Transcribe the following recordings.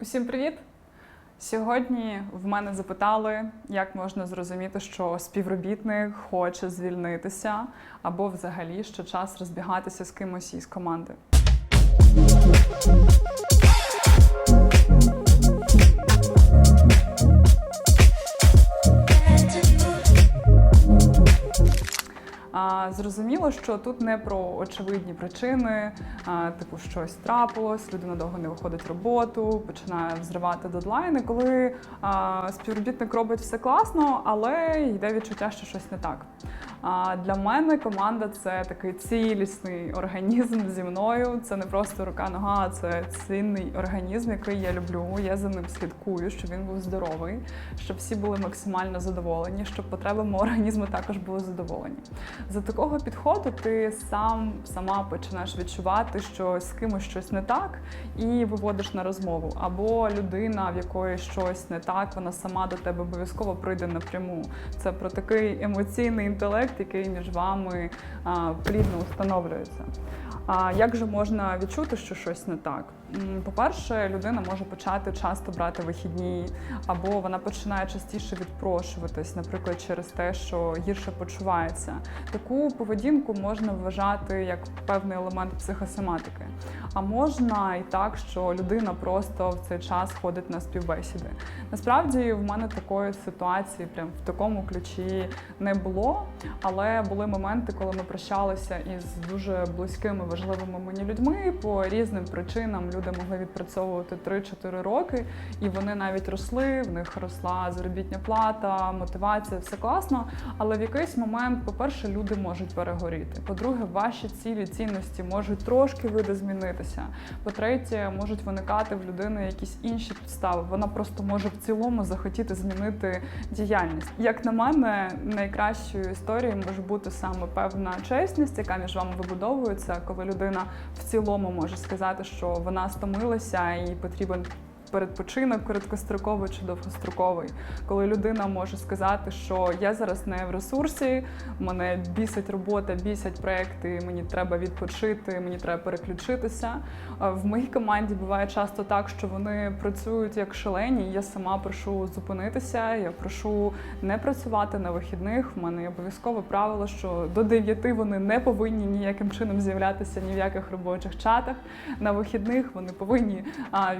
Усім привіт! Сьогодні в мене запитали, як можна зрозуміти, що співробітник хоче звільнитися, або взагалі що час розбігатися з кимось із команди. Зрозуміло, що тут не про очевидні причини, типу щось трапилось, людина довго не виходить роботу, починає взривати дедлайни, коли співробітник робить все класно, але йде відчуття, що щось не так. А для мене команда це такий цілісний організм зі мною. Це не просто рука-нога, це цінний організм, який я люблю. Я за ним слідкую, щоб він був здоровий, щоб всі були максимально задоволені, щоб потреби мого організму також були задоволені. За такого підходу ти сам сама починаєш відчувати, що з кимось щось не так, і виводиш на розмову. Або людина, в якої щось не так, вона сама до тебе обов'язково прийде напряму. Це про такий емоційний інтелект, який між вами а, плідно установлюється. А як же можна відчути, що щось не так? По-перше, людина може почати часто брати вихідні, або вона починає частіше відпрошуватись, наприклад, через те, що гірше почувається. Таку поведінку можна вважати як певний елемент психосоматики. А можна і так, що людина просто в цей час ходить на співбесіди. Насправді, в мене такої ситуації, прям в такому ключі не було. Але були моменти, коли ми прощалися із дуже близькими, важливими мені людьми. По різним причинам люди могли відпрацьовувати 3-4 роки, і вони навіть росли. В них росла заробітня плата, мотивація, все класно. Але в якийсь момент, по-перше, люди можуть перегоріти. По-друге, ваші цілі цінності можуть трошки видозмінитися. По-третє, можуть виникати в людини якісь інші підстави. Вона просто може в цілому захотіти змінити діяльність. Як на мене, найкращою історією може бути саме певна чесність, яка між вами вибудовується, коли людина в цілому може сказати, що вона стомилася і потрібен. Передпочинок короткостроковий чи довгостроковий, коли людина може сказати, що я зараз не в ресурсі, мене бісить робота, бісять проекти, мені треба відпочити, мені треба переключитися. В моїй команді буває часто так, що вони працюють як шалені. Я сама прошу зупинитися. Я прошу не працювати на вихідних. В мене обов'язкове правило, що до 9 вони не повинні ніяким чином з'являтися ні в яких робочих чатах. На вихідних вони повинні а,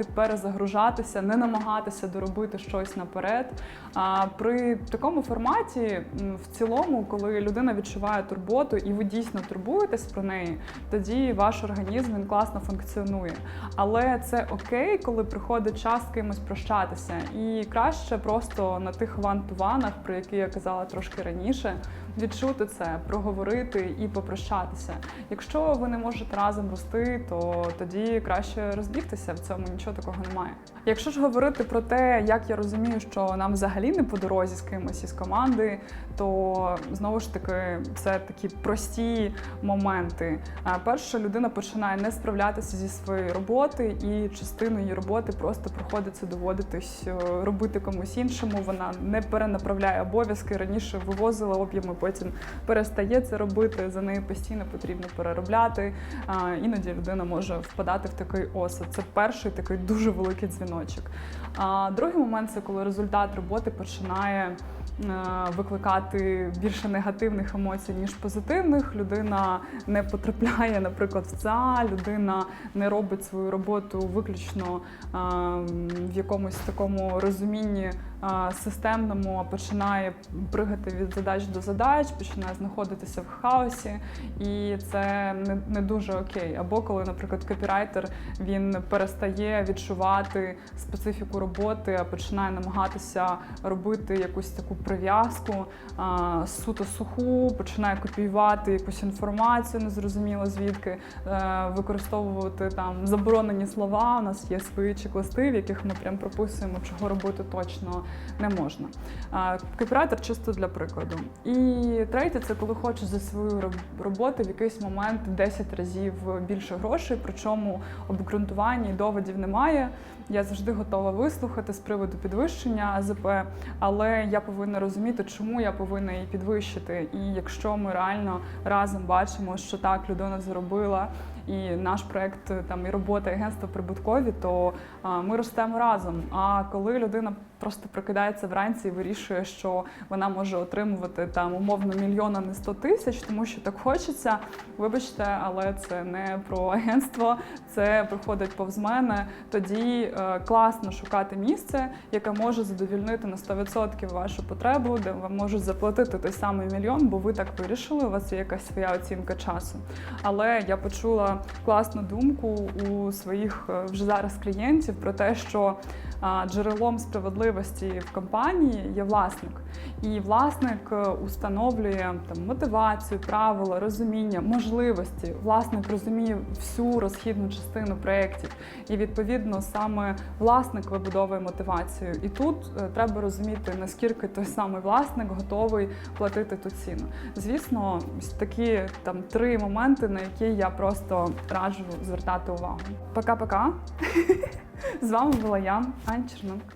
відпочивати, перезагружатися, не намагатися доробити щось наперед. А при такому форматі, в цілому, коли людина відчуває турботу і ви дійсно турбуєтесь про неї, тоді ваш організм він класно функціонує. Але це окей, коли приходить час з кимось прощатися. І краще просто на тих вантуванах, про які я казала трошки раніше, відчути це, проговорити і попрощатися. Якщо ви не можете разом рости, то тоді краще розбігтися. В цьому нічого такого немає. Якщо ж говорити про те, як я розумію, що нам взагалі не по дорозі з кимось із команди, то знову ж таки це такі прості моменти. А, Перше, людина починає не справлятися зі своєю роботи, і частину її роботи просто приходиться доводитись е, робити комусь іншому. Вона не перенаправляє обов'язки. Раніше вивозила об'єми, потім перестає це робити. За нею постійно потрібно переробляти. А, Іноді людина може впадати в такий осад. Це перший такий дуже великий дзвіночок. А другий момент це коли результат роботи починає е, викликати більше негативних емоцій, ніж позитивних. Людина не потрапляє, наприклад, в ЦА, людина не робить свою роботу виключно е, в якомусь такому розумінні системному, починає пригати від задач до задач, починає знаходитися в хаосі, і це не, не дуже окей. Або коли, наприклад, копірайтер він перестає відчувати специфіку роботи, а починає намагатися робити якусь таку прив'язку суто суху, починає копіювати якусь інформацію, незрозуміло звідки, е, використовувати там заборонені слова. У нас є свої чек-листи, в яких ми прям прописуємо, чого робити точно не можна. Копірайтер чисто для прикладу. І третє, це коли хочеш за свою роботу в якийсь момент в 10 разів більше грошей, причому обґрунтування і доводів немає. Я завжди готова вислухати з приводу підвищення АЗП, але я повинна розуміти, чому я повинна її підвищити. І якщо ми реально разом бачимо, що так людина заробила і наш проект там і робота і агентство прибуткові, то ми ростемо разом. А коли людина просто прокидається вранці і вирішує, що вона може отримувати там умовно мільйон, а не 100 тисяч, тому що так хочеться. Вибачте, але це не про агентство, це приходить повз мене. Тоді е, класно шукати місце, яке може задовільнити на 100% вашу потребу, де вам можуть заплатити той самий мільйон, бо ви так вирішили. У вас є якась своя оцінка часу. Але я почула класну думку у своїх е, вже зараз клієнтів про те, що джерелом справедливості в компанії є власник. І власник е, установлює там мотивацію, правила, розуміння, можливості. Власник розуміє всю розхідну частину проєктів. І відповідно саме власник вибудовує мотивацію. І тут е, треба розуміти, наскільки той самий власник готовий платити ту ціну. Звісно, такі там три моменти, на які я просто раджу звертати увагу. Пока-пока. З вами була я, Ань Черненко.